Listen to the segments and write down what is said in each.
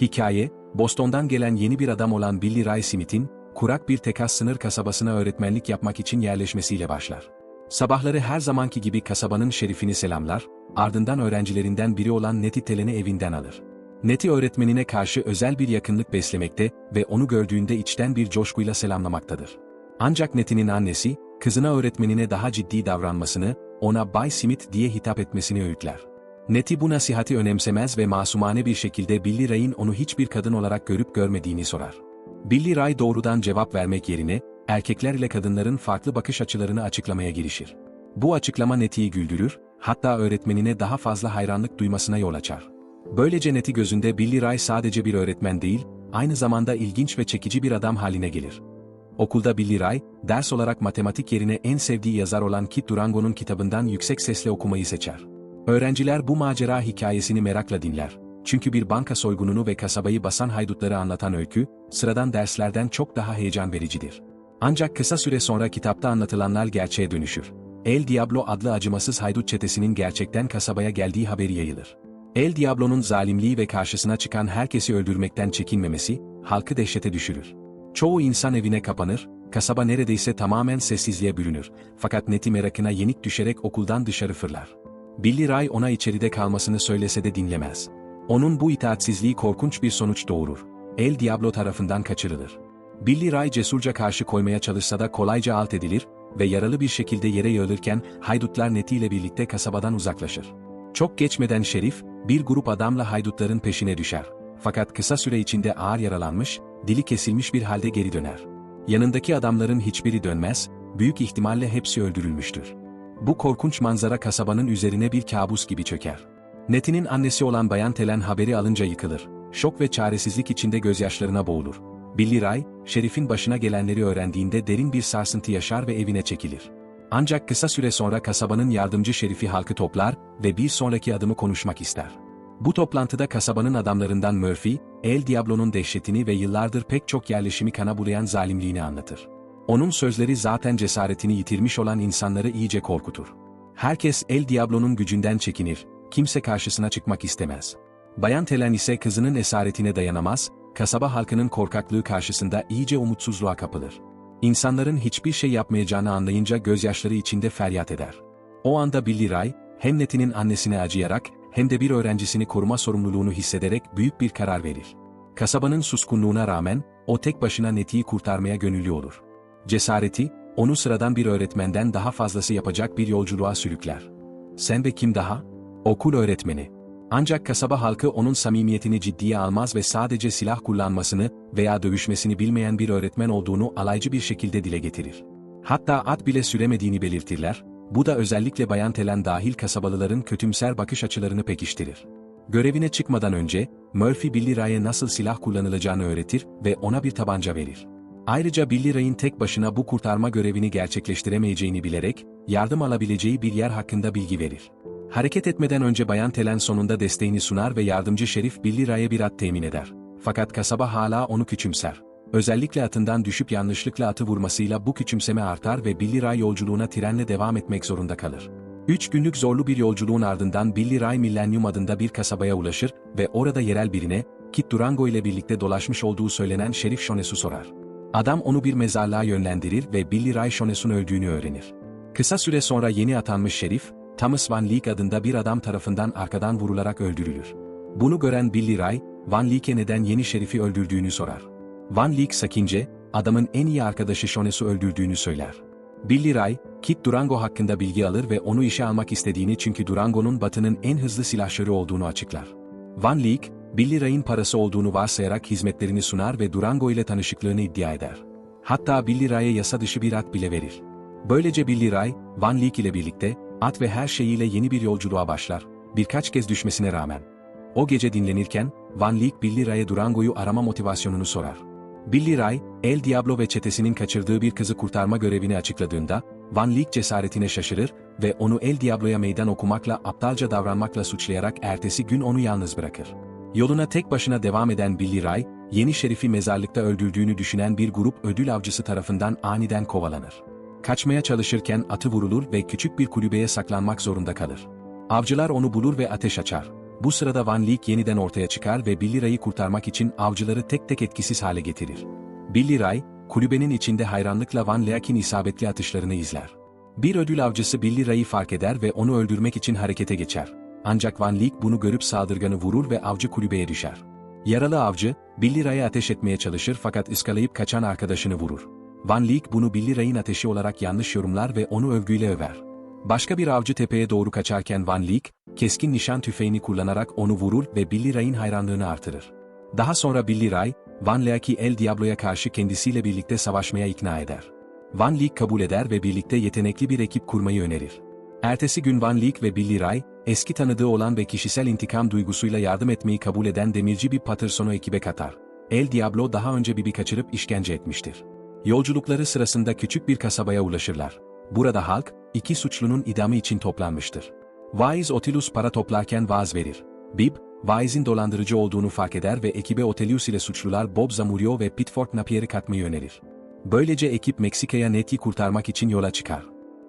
Hikaye, Boston'dan gelen yeni bir adam olan Billy Ray Smith'in, kurak bir Tekas sınır kasabasına öğretmenlik yapmak için yerleşmesiyle başlar. Sabahları her zamanki gibi kasabanın şerifini selamlar, ardından öğrencilerinden biri olan Nettie Telen'i evinden alır. Nettie öğretmenine karşı özel bir yakınlık beslemekte ve onu gördüğünde içten bir coşkuyla selamlamaktadır. Ancak Nettie'nin annesi, kızına öğretmenine daha ciddi davranmasını, ona Bay Smith diye hitap etmesini öğütler. Nettie bu nasihati önemsemez ve masumane bir şekilde Billy Ray'in onu hiçbir kadın olarak görüp görmediğini sorar. Billy Ray doğrudan cevap vermek yerine, erkekler ile kadınların farklı bakış açılarını açıklamaya girişir. Bu açıklama Nettie'yi güldürür, hatta öğretmenine daha fazla hayranlık duymasına yol açar. Böylece Nettie gözünde Billy Ray sadece bir öğretmen değil, aynı zamanda ilginç ve çekici bir adam haline gelir. Okulda Billy Ray, ders olarak matematik yerine en sevdiği yazar olan Kit Durango'nun kitabından yüksek sesle okumayı seçer. Öğrenciler bu macera hikayesini merakla dinler. Çünkü bir banka soygununu ve kasabayı basan haydutları anlatan öykü, sıradan derslerden çok daha heyecan vericidir. Ancak kısa süre sonra kitapta anlatılanlar gerçeğe dönüşür. El Diablo adlı acımasız haydut çetesinin gerçekten kasabaya geldiği haberi yayılır. El Diablo'nun zalimliği ve karşısına çıkan herkesi öldürmekten çekinmemesi, halkı dehşete düşürür. Çoğu insan evine kapanır, kasaba neredeyse tamamen sessizliğe bürünür. Fakat Neti merakına yenik düşerek okuldan dışarı fırlar. Billy Ray ona içeride kalmasını söylese de dinlemez. Onun bu itaatsizliği korkunç bir sonuç doğurur. El Diablo tarafından kaçırılır. Billy Ray cesurca karşı koymaya çalışsa da kolayca alt edilir ve yaralı bir şekilde yere yığılırken haydutlar Neti ile birlikte kasabadan uzaklaşır. Çok geçmeden Şerif, bir grup adamla haydutların peşine düşer. Fakat kısa süre içinde ağır yaralanmış, dili kesilmiş bir halde geri döner. Yanındaki adamların hiçbiri dönmez, büyük ihtimalle hepsi öldürülmüştür. Bu korkunç manzara kasabanın üzerine bir kabus gibi çöker. Netin'in annesi olan Bayan Telen haberi alınca yıkılır. Şok ve çaresizlik içinde gözyaşlarına boğulur. Billy Ray, Şerif'in başına gelenleri öğrendiğinde derin bir sarsıntı yaşar ve evine çekilir. Ancak kısa süre sonra kasabanın yardımcı şerifi halkı toplar ve bir sonraki adımı konuşmak ister. Bu toplantıda kasabanın adamlarından Murphy, El Diablo'nun dehşetini ve yıllardır pek çok yerleşimi kana bulayan zalimliğini anlatır. Onun sözleri zaten cesaretini yitirmiş olan insanları iyice korkutur. Herkes El Diablo'nun gücünden çekinir, kimse karşısına çıkmak istemez. Bayan Telen ise kızının esaretine dayanamaz, kasaba halkının korkaklığı karşısında iyice umutsuzluğa kapılır. İnsanların hiçbir şey yapmayacağını anlayınca gözyaşları içinde feryat eder. O anda Billy Ray, hem Netie'nin annesine acıyarak, hem de bir öğrencisini koruma sorumluluğunu hissederek büyük bir karar verir. Kasabanın suskunluğuna rağmen, o tek başına Netie'yi kurtarmaya gönüllü olur. Cesareti, onu sıradan bir öğretmenden daha fazlası yapacak bir yolculuğa sürükler. Sen ve kim daha? Okul öğretmeni. Ancak kasaba halkı onun samimiyetini ciddiye almaz ve sadece silah kullanmasını veya dövüşmesini bilmeyen bir öğretmen olduğunu alaycı bir şekilde dile getirir. Hatta at bile süremediğini belirtirler, bu da özellikle Bayan Telen dahil kasabalıların kötümser bakış açılarını pekiştirir. Görevine çıkmadan önce, Murphy Billy Ray'e nasıl silah kullanılacağını öğretir ve ona bir tabanca verir. Ayrıca Billy Ray'in tek başına bu kurtarma görevini gerçekleştiremeyeceğini bilerek, yardım alabileceği bir yer hakkında bilgi verir. Hareket etmeden önce Bayan Telen sonunda desteğini sunar ve yardımcı şerif Billy Ray'e bir at temin eder. Fakat kasaba hala onu küçümser. Özellikle atından düşüp yanlışlıkla atı vurmasıyla bu küçümseme artar ve Billy Ray yolculuğuna trenle devam etmek zorunda kalır. Üç günlük zorlu bir yolculuğun ardından Billy Ray Millennium adında bir kasabaya ulaşır ve orada yerel birine, Kit Durango ile birlikte dolaşmış olduğu söylenen Şerif Shones'u sorar. Adam onu bir mezarlığa yönlendirir ve Billy Ray Shones'un öldüğünü öğrenir. Kısa süre sonra yeni atanmış şerif, Thomas Van Leek adında bir adam tarafından arkadan vurularak öldürülür. Bunu gören Billy Ray, Van Leek'e neden yeni şerifi öldürdüğünü sorar. Van Leek sakince, adamın en iyi arkadaşı Shones'u öldürdüğünü söyler. Billy Ray, Kit Durango hakkında bilgi alır ve onu işe almak istediğini çünkü Durango'nun batının en hızlı silahşörü olduğunu açıklar. Van Leek, Billy Ray'in parası olduğunu varsayarak hizmetlerini sunar ve Durango ile tanışıklığını iddia eder. Hatta Billy Ray'e yasa dışı bir at bile verir. Böylece Billy Ray, Van Leek ile birlikte, at ve her şeyiyle yeni bir yolculuğa başlar, birkaç kez düşmesine rağmen. O gece dinlenirken, Van Leek Billy Ray'e Durango'yu arama motivasyonunu sorar. Billy Ray, El Diablo ve çetesinin kaçırdığı bir kızı kurtarma görevini açıkladığında, Van Leek cesaretine şaşırır ve onu El Diablo'ya meydan okumakla aptalca davranmakla suçlayarak ertesi gün onu yalnız bırakır. Yoluna tek başına devam eden Billy Ray, yeni şerifi mezarlıkta öldürdüğünü düşünen bir grup ödül avcısı tarafından aniden kovalanır. Kaçmaya çalışırken atı vurulur ve küçük bir kulübeye saklanmak zorunda kalır. Avcılar onu bulur ve ateş açar. Bu sırada Van Leek yeniden ortaya çıkar ve Billy Ray'ı kurtarmak için avcıları tek tek etkisiz hale getirir. Billy Ray, kulübenin içinde hayranlıkla Van Leek'in isabetli atışlarını izler. Bir ödül avcısı Billy Ray'ı fark eder ve onu öldürmek için harekete geçer. Ancak Van Leek bunu görüp saldırganı vurur ve avcı kulübeye düşer. Yaralı avcı, Billy ateş etmeye çalışır fakat ıskalayıp kaçan arkadaşını vurur. Van Leek bunu Billy Ray'in ateşi olarak yanlış yorumlar ve onu övgüyle över. Başka bir avcı tepeye doğru kaçarken Van Leek, keskin nişan tüfeğini kullanarak onu vurur ve Billy Ray'in hayranlığını artırır. Daha sonra Billy Ray, Van Leek'i El Diablo'ya karşı kendisiyle birlikte savaşmaya ikna eder. Van Leek kabul eder ve birlikte yetenekli bir ekip kurmayı önerir. Ertesi gün Van Leek ve Billy Ray, eski tanıdığı olan ve kişisel intikam duygusuyla yardım etmeyi kabul eden demirci bir Patterson'u ekibe katar. El Diablo daha önce Bibi kaçırıp işkence etmiştir. Yolculukları sırasında küçük bir kasabaya ulaşırlar. Burada halk, iki suçlunun idamı için toplanmıştır. Wise Otilus para toplarken vaaz verir. Bib, Wise'in dolandırıcı olduğunu fark eder ve ekibe Otelius ile suçlular Bob Zamurio ve Pitford Napier'i katmayı önerir. Böylece ekip Meksika'ya Net'i kurtarmak için yola çıkar.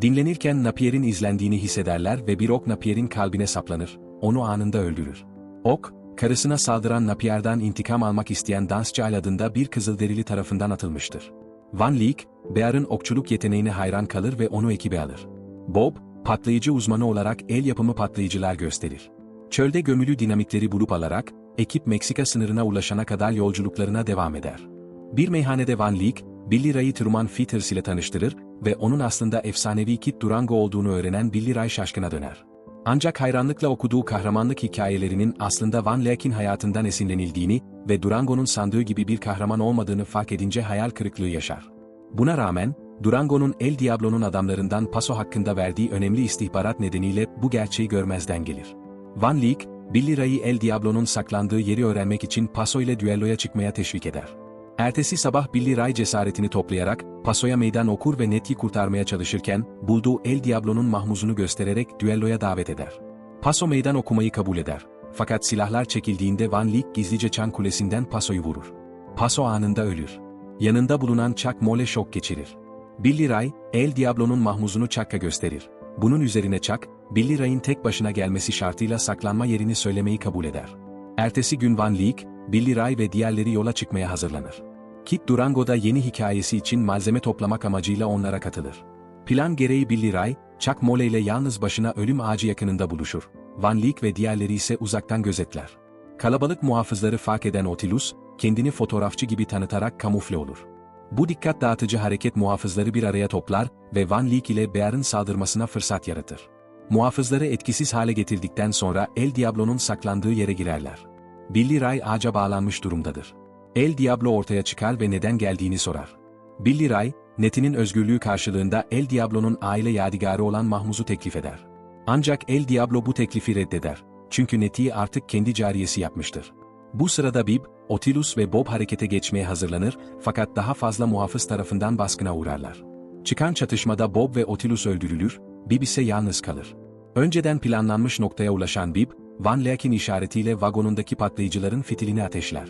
Dinlenirken Napier'in izlendiğini hissederler ve bir ok Napier'in kalbine saplanır, onu anında öldürür. Ok, karısına saldıran Napier'den intikam almak isteyen dansçı Al adında bir kızılderili tarafından atılmıştır. Van Leek, Bear'ın okçuluk yeteneğine hayran kalır ve onu ekibe alır. Bob, patlayıcı uzmanı olarak el yapımı patlayıcılar gösterir. Çölde gömülü dinamitleri bulup alarak, ekip Meksika sınırına ulaşana kadar yolculuklarına devam eder. Bir meyhanede Van Leek, Billy Ray'ı Truman Features ile tanıştırır ve onun aslında efsanevi Kit Durango olduğunu öğrenen Billy Ray şaşkına döner. Ancak hayranlıkla okuduğu kahramanlık hikayelerinin aslında Van Leek'in hayatından esinlenildiğini ve Durango'nun sandığı gibi bir kahraman olmadığını fark edince hayal kırıklığı yaşar. Buna rağmen, Durango'nun El Diablo'nun adamlarından Paso hakkında verdiği önemli istihbarat nedeniyle bu gerçeği görmezden gelir. Van Leek, Billy Ray'ı El Diablo'nun saklandığı yeri öğrenmek için Paso ile düelloya çıkmaya teşvik eder. Ertesi sabah Billy Ray cesaretini toplayarak, Paso'ya meydan okur ve Net'i kurtarmaya çalışırken, bulduğu El Diablo'nun mahmuzunu göstererek düelloya davet eder. Paso meydan okumayı kabul eder. Fakat silahlar çekildiğinde Van Leek gizlice çan kulesinden Paso'yu vurur. Paso anında ölür. Yanında bulunan Chuck Mole şok geçirir. Billy Ray, El Diablo'nun mahmuzunu Chuck'a gösterir. Bunun üzerine Chuck, Billy Ray'in tek başına gelmesi şartıyla saklanma yerini söylemeyi kabul eder. Ertesi gün Van Leek, Billy Ray ve diğerleri yola çıkmaya hazırlanır. Kit Durango'da yeni hikayesi için malzeme toplamak amacıyla onlara katılır. Plan gereği Billy Ray, Chuck Mole ile yalnız başına ölüm ağacı yakınında buluşur. Van Leek ve diğerleri ise uzaktan gözetler. Kalabalık muhafızları fark eden Otilus, kendini fotoğrafçı gibi tanıtarak kamufle olur. Bu dikkat dağıtıcı hareket muhafızları bir araya toplar ve Van Leek ile Bear'ın saldırmasına fırsat yaratır. Muhafızları etkisiz hale getirdikten sonra El Diablo'nun saklandığı yere girerler. Billy Ray ağaca bağlanmış durumdadır. El Diablo ortaya çıkar ve neden geldiğini sorar. Billy Ray, Net'inin özgürlüğü karşılığında El Diablo'nun aile yadigarı olan Mahmuz'u teklif eder. Ancak El Diablo bu teklifi reddeder. Çünkü Net'i artık kendi cariyesi yapmıştır. Bu sırada Bib, Otilus ve Bob harekete geçmeye hazırlanır fakat daha fazla muhafız tarafından baskına uğrarlar. Çıkan çatışmada Bob ve Otilus öldürülür, Bib ise yalnız kalır. Önceden planlanmış noktaya ulaşan Bib, Van Leek'in işaretiyle vagonundaki patlayıcıların fitilini ateşler.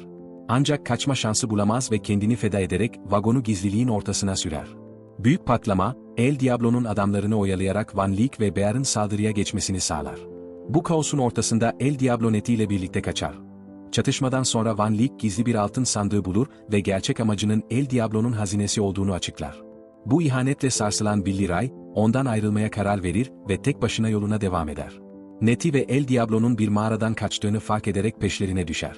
Ancak kaçma şansı bulamaz ve kendini feda ederek vagonu gizliliğin ortasına sürer. Büyük patlama, El Diablo'nun adamlarını oyalayarak Van Leek ve Bear'ın saldırıya geçmesini sağlar. Bu kaosun ortasında El Diablo Neti ile birlikte kaçar. Çatışmadan sonra Van Leek gizli bir altın sandığı bulur ve gerçek amacının El Diablo'nun hazinesi olduğunu açıklar. Bu ihanetle sarsılan Billy Ray, ondan ayrılmaya karar verir ve tek başına yoluna devam eder. Neti ve El Diablo'nun bir mağaradan kaçtığını fark ederek peşlerine düşer.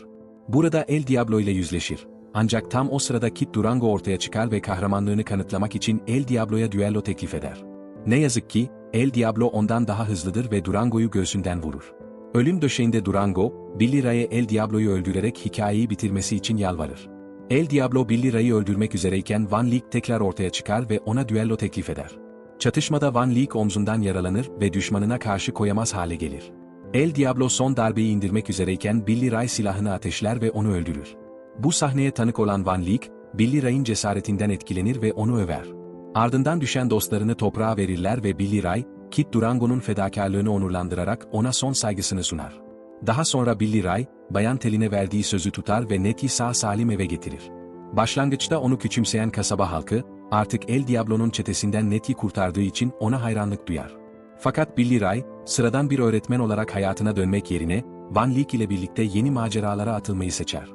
Burada El Diablo ile yüzleşir. Ancak tam o sırada Kit Durango ortaya çıkar ve kahramanlığını kanıtlamak için El Diablo'ya düello teklif eder. Ne yazık ki, El Diablo ondan daha hızlıdır ve Durango'yu göğsünden vurur. Ölüm döşeğinde Durango, Billy Ray'e El Diablo'yu öldürerek hikayeyi bitirmesi için yalvarır. El Diablo Billy Ray'ı öldürmek üzereyken Van Leek tekrar ortaya çıkar ve ona düello teklif eder. Çatışmada Van Leek omzundan yaralanır ve düşmanına karşı koyamaz hale gelir. El Diablo son darbeyi indirmek üzereyken Billy Ray silahını ateşler ve onu öldürür. Bu sahneye tanık olan Van Leek, Billy Ray'in cesaretinden etkilenir ve onu över. Ardından düşen dostlarını toprağa verirler ve Billy Ray, Kit Durango'nun fedakarlığını onurlandırarak ona son saygısını sunar. Daha sonra Billy Ray, Bayan Telin'e verdiği sözü tutar ve Net'i sağ salim eve getirir. Başlangıçta onu küçümseyen kasaba halkı, artık El Diablo'nun çetesinden Net'i kurtardığı için ona hayranlık duyar. Fakat Billy Ray, sıradan bir öğretmen olarak hayatına dönmek yerine, Van Leek ile birlikte yeni maceralara atılmayı seçer.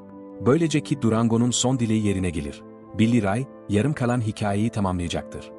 Böylece Kid Durango'nun son dileği yerine gelir. Billy Ray, yarım kalan hikayeyi tamamlayacaktır.